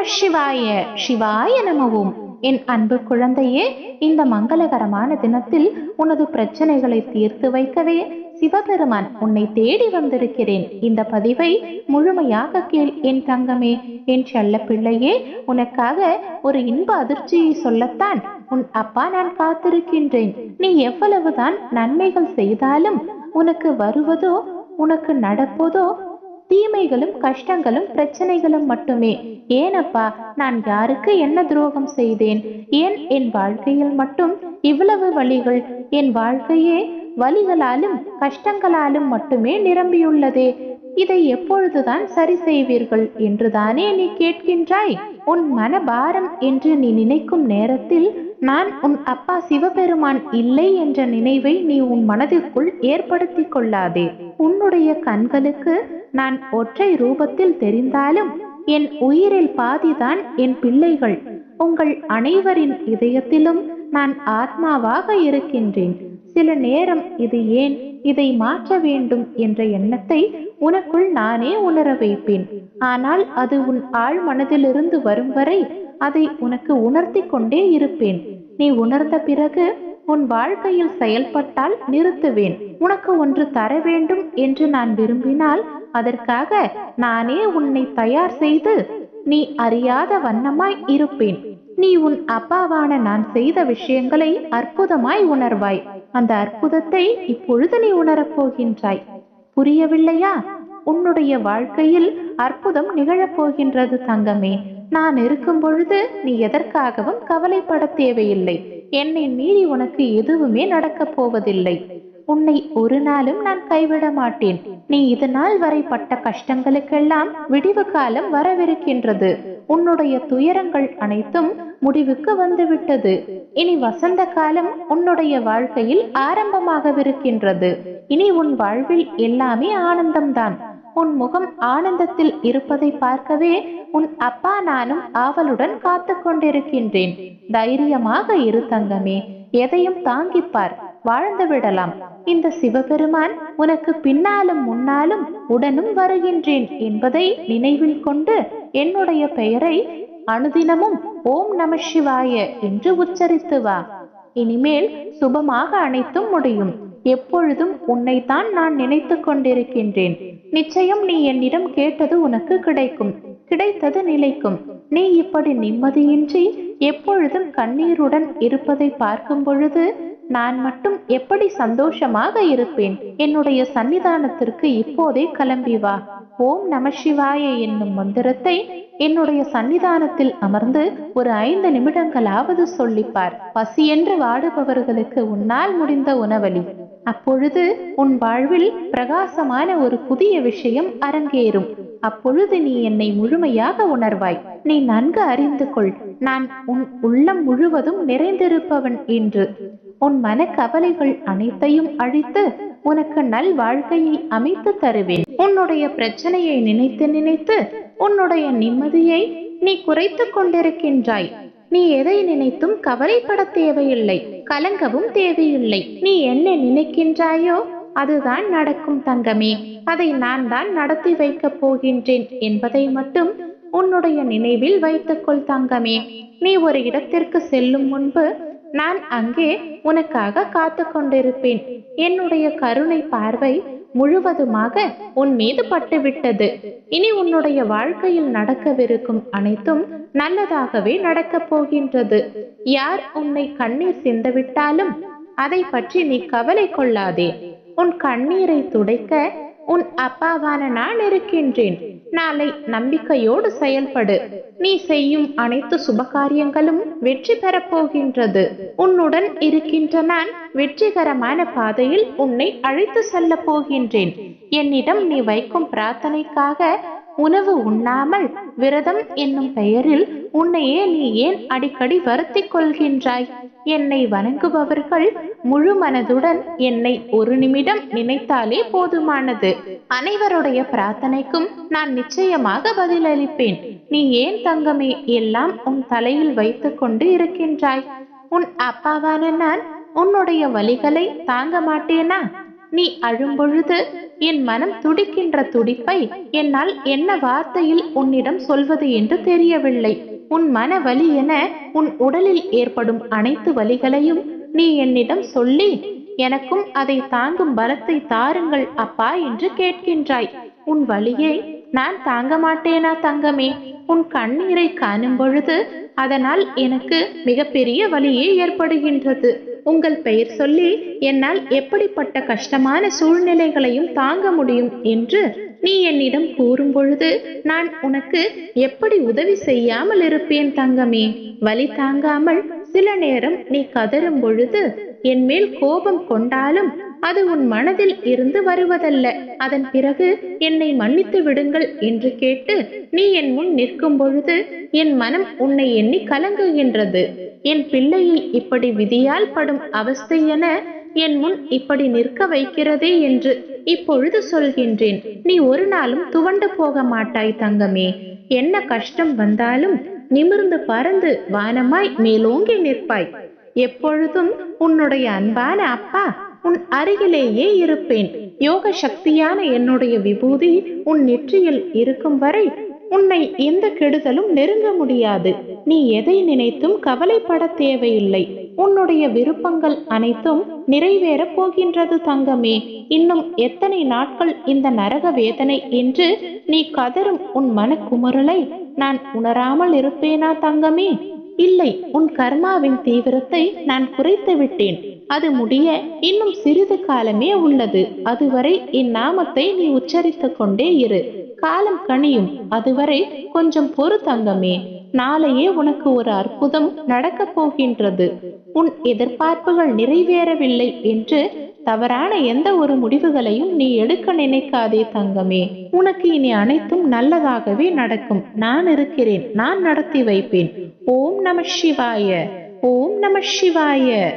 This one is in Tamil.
நம சிவாய சிவாய நமவும். என் அன்பு குழந்தையே இந்த மங்களகரமான தினத்தில் உனது பிரச்சனைகளை தீர்த்து வைக்கவே சிவபெருமான் உன்னை தேடி வந்திருக்கிறேன். இந்த பதிவை முழுமையாக கேள் என் தங்கமே. என் செல்ல பிள்ளையே உனக்காக ஒரு இன்ப அதிர்ச்சியை சொல்லத்தான் உன் அப்பா நான் காத்திருக்கின்றேன். நீ எவ்வளவுதான் நன்மைகள் செய்தாலும் உனக்கு வருவதோ உனக்கு நடப்பதோ தீமைகளும் கஷ்டங்களும் பிரச்சனைகளும் மட்டுமே. ஏனப்பா நான் யாருக்கு என்ன துரோகம் செய்தேன்? ஏன் என் வாழ்க்கையில் மட்டும் இவ்வளவு வழிகள்? என் வாழ்க்கையே வலிகளாலும் கஷ்டங்களாலும் மட்டுமே நிரம்பியுள்ளதே. இதை எப்பொழுதுதான் சரி செய்வீர்கள் என்றுதானே நீ கேட்கின்றாய்? உன் மனபாரம் என்று நீ நினைக்கும் நேரத்தில் நான் உன் அப்பா சிவபெருமான் இல்லை என்ற நினைவை நீ உன் மனதிற்குள் ஏற்படுத்திக் கொள்ளாதே. உன்னுடைய கண்களுக்கு நான் ஒற்றை ரூபத்தில் தெரிந்தாலும் என் உயிரில் பாதிதான் என் பிள்ளைகள். உங்கள் அனைவரின் இதயத்திலும் நான் ஆத்மாவாக இருக்கின்றேன். சில நேரம் இது ஏன் இதை மாற்ற வேண்டும் என்ற எண்ணத்தை உனக்குள் நானே உணர வைப்பேன். ஆனால் அது உன் ஆழ் மனதிலிருந்து வரும் வரை அதை உனக்கு உணர்த்தி கொண்டே இருப்பேன். நீ உணர்ந்த பிறகு உன் வாழ்க்கையில் செயல்பட்டால் நிறுத்துவேன். உனக்கு ஒன்று தர வேண்டும் என்று நான் விரும்பினால் அதற்காக நானே உன்னை தயார் செய்து நீ அறியாத வண்ணமாய் இருப்பேன். நீ உன் அப்பாவான நான் செய்த விஷயங்களை அற்புதமாய் உணர்வாய். அந்த அற்புதத்தை இப்பொழுது நீ உணரப் போகின்றாய். புரியவில்லையா? உன்னுடைய வாழ்க்கையில் அற்புதம் நிகழப் போகின்றது தங்கமே. நான் இருக்கும் பொழுது நீ எதற்காகவும் கவலைப்பட தேவையில்லை. என்னை மீறி உனக்கு எதுவுமே நடக்கப் போவதில்லை. உன்னை ஒரு நாளும் நான் கைவிட மாட்டேன். நீ இது நாள் வரை பட்ட கஷ்டங்களுக்கெல்லாம் விடிவு காலம் வரவிருக்கின்றது. உன்னுடைய துயரங்கள் அனைத்தும் முடிவுக்கு வந்துவிட்டது. இனி வசந்த காலம் உன்னுடைய வாழ்க்கையில் ஆரம்பமாகவிருக்கின்றது. இனி உன் வாழ்வில் எல்லாமே ஆனந்தம்தான். உன் முகம் ஆனந்தத்தில் இருப்பதை பார்க்கவே உன் அப்பா நானும் ஆவலுடன் காத்து கொண்டிருக்கின்றேன். தைரியமாக இரு தங்கமே எதையும் தாங்கிப்பார் வாழ்ந்து விடலாம். இந்த சிவபெருமான் உனக்கு பின்னாலும் முன்னாலும் உடனும் வருகின்றேன் என்பதை நினைவில் கொண்டு என்னுடைய பெயரை அனுதினமும் ஓம் நம சிவாய என்று உச்சரித்து வா. இனிமேல் சுபமாக அனைத்தும் முடியும். எப்பொழுதும் உன்னைத்தான் நான் நினைத்து கொண்டிருக்கின்றேன். நிச்சயம் நீ என்னிடம் கேட்டது உனக்கு கிடைக்கும். கிடைத்தது நிலைக்கும். நீ இப்படி நிம்மதியின்றி எப்பொழுதும் கண்ணீருடன் இருப்பதை பார்க்கும் பொழுது நான் மட்டும் எப்படி சந்தோஷமாக இருப்பேன்? என்னுடைய சன்னிதானத்திற்கு இப்போதே கிளம்பி வா. ஓம் நம சிவாய என்னும் மந்திரத்தை என்னுடைய சன்னிதானத்தில் அமர்ந்து ஒரு ஐந்து நிமிடங்களாவது சொல்லிப்பார். பசியென்று வாடுபவர்களுக்கு உன்னால் முடிந்த உணவளி அப்பொழுது உன் வாழ்வில் பிரகாசமான ஒரு புதிய விஷயம் அரங்கேறும். அப்பொழுது நீ என்னை முழுமையாக உணர்வாய். நீ நன்கு அறிந்து கொள். நான் உன் உள்ளம் முழுவதும் நிறைந்திருப்பவன் என்று. உன் மனக்கவலைகள் அனைத்தையும் அழித்து உனக்கு நல் வாழ்க்கையை அமைத்து தருவேன். உன்னுடைய பிரச்சனையை நினைத்து நினைத்து உன்னுடைய நிம்மதியை நீ குறைத்து கொண்டிருக்கின்றாய். நீ எதை நினைத்தும் கவலைப்பட தேவையில்லை கலங்கவும் தேவையில்லை. நீ என்ன நினைக்கின்றாயோ அதுதான் நடக்கும் தங்கமே. அதை நான் தான் நடத்தி வைக்கப் போகின்றேன் என்பதை மட்டும் உன்னுடைய நினைவில் வைத்துக்கொள் தங்கமே. நீ ஒரு இடத்திற்கு செல்லும் முன்பு நான் அங்கே உனக்காக காத்து கொண்டிருப்பேன். என்னுடைய கருணை பார்வை முழுவதுமாக உன் மீது பட்டுவிட்டது. இனி உன்னுடைய வாழ்க்கையில் நடக்கவிருக்கும் அனைத்தும் நல்லதாகவே நடக்கப் போகின்றது. யார் உன்னை கண்ணீர் சிந்தவிட்டாலும் அதை பற்றி நீ கவலை கொள்ளாதே. உன் கண்ணீரை துடைக்க உன் அப்பாவான நான் இருக்கின்றேன். நாளை நம்பிக்கையோடு செயல்படு. நீ செய்யும் அனைத்து சுபகாரியங்களும் வெற்றி பெறப் போகின்றது. உன்னுடன் இருக்கின்ற நான் வெற்றிகரமான பாதையில் உன்னை அழைத்து செல்ல போகின்றேன். என்னிடம் நீ வைக்கும் பிரார்த்தனைக்காக உணவு உண்ணாமல் விரதம் என்னும் பெயரில் உன்னையே நீ ஏன் அடிக்கடி வருத்திக் கொள்கின்றாய் என்னை வணங்குபவர்கள் முழு மனதுடன் என்னை ஒரு நிமிடம் நினைத்தாலே போதுமானது. அனைவருடைய பிரார்த்தனைக்கும் நான் நிச்சயமாக பதிலளிப்பேன். நீ ஏன் தங்கமே? எல்லாம் உன் தலையில் வைத்துக் கொண்டு இருக்கின்றாய். உன் அப்பாவான நான் உன்னுடைய வலிகளை தாங்க மாட்டேனா? நீ அழும்பொழுது என் மனம் துடிக்கின்ற துடிப்பை என்னால் என்ன வார்த்தையில் உன்னிடம் சொல்வது என்று தெரியவில்லை. உன் மன வலி என உன் உடலில் ஏற்படும் அனைத்து வலிகளையும் நீ என்னிடம் சொல்லி எனக்கும் அதை தாங்கும் பலத்தை தாருங்கள் அப்பா என்று கேட்கின்றாய். உன் வழியை நான் தாங்க மாட்டேனா தங்கமே? உன் கண்ணீரை காணும் பொழுது அதனால் எனக்கு மிகப்பெரிய வலியே ஏற்படுகின்றது. உங்கள் பெயர் சொல்லி என்னால் எப்படிப்பட்ட கஷ்டமான சூழ்நிலைகளையும் தாங்க முடியும் என்று நீ என்னிடம் கூறும் பொழுது நான் உனக்கு எப்படி உதவி செய்யாமல் இருப்பேன் தங்கமே? வலி தாங்காமல் சில நேரம் நீ கதறும் பொழுது என் மேல் கோபம் கொண்டாலும் அது உன் மனதில் இருந்து வருவதல்ல. அதன் பிறகு என்னை மன்னித்து விடுங்கள் என்று கேட்டு நீ என் முன் நிற்கும் பொழுது என் மனம் உன்னை எண்ணி கலங்குகின்றது. என் பிள்ளையை இப்படி விதியால் படும் அவஸ்தை என என் முன் இப்படி நிற்க வைக்கிறதே என்று இப்பொழுது சொல்கின்றேன். நீ ஒரு நாளும் துவண்டு போக மாட்டாய் தங்கமே. என்ன கஷ்டம் வந்தாலும் நிமிர்ந்து பறந்து வானமாய் மேலோங்கி நிற்பாய். எப்பொழுதும் உன்னுடைய அன்பான அப்பா உன் அருகிலேயே இருப்பேன். யோக சக்தியான என்னுடைய விபூதி உன் நெற்றியில் இருக்கும் வரை உன்னை எந்த கெடுதலும் நெருங்க முடியாது. நீ எதை நினைத்தும் கவலைப்பட தேவையில்லை. உன்னுடைய விருப்பங்கள் அனைத்தும் நிறைவேறப் போகின்றது தங்கமே. இன்னும் எத்தனை நாட்கள் இந்த நரக வேதனை என்று நீ கதறும் உன் மனக்குமுறலை நான் உணராமல் இருப்பேனா தங்கமே? இல்லை உன் கர்மாவின் தீவிரத்தை நான் குறைத்து விட்டேன் அது முடிய இன்னும் சிறிது காலமே உள்ளது. அதுவரை இந்நாமத்தை நீ உச்சரித்து கொண்டே இரு. காலம் கனியும். அதுவரை கொஞ்சம் பொறு தங்கமே. நாளையே உனக்கு ஒரு அற்புதம் நடக்கப் போகின்றது. உன் எதிர்பார்ப்புகள் நிறைவேறவில்லை என்று தவறான எந்த ஒரு முடிவுகளையும் நீ எடுக்க நினைக்காதே தங்கமே. உனக்கு இனி அனைத்தும் நல்லதாகவே நடக்கும். நான் இருக்கிறேன். நான் நடத்தி வைப்பேன். ஓம் நம சிவாய. ஓம் நம சிவாய.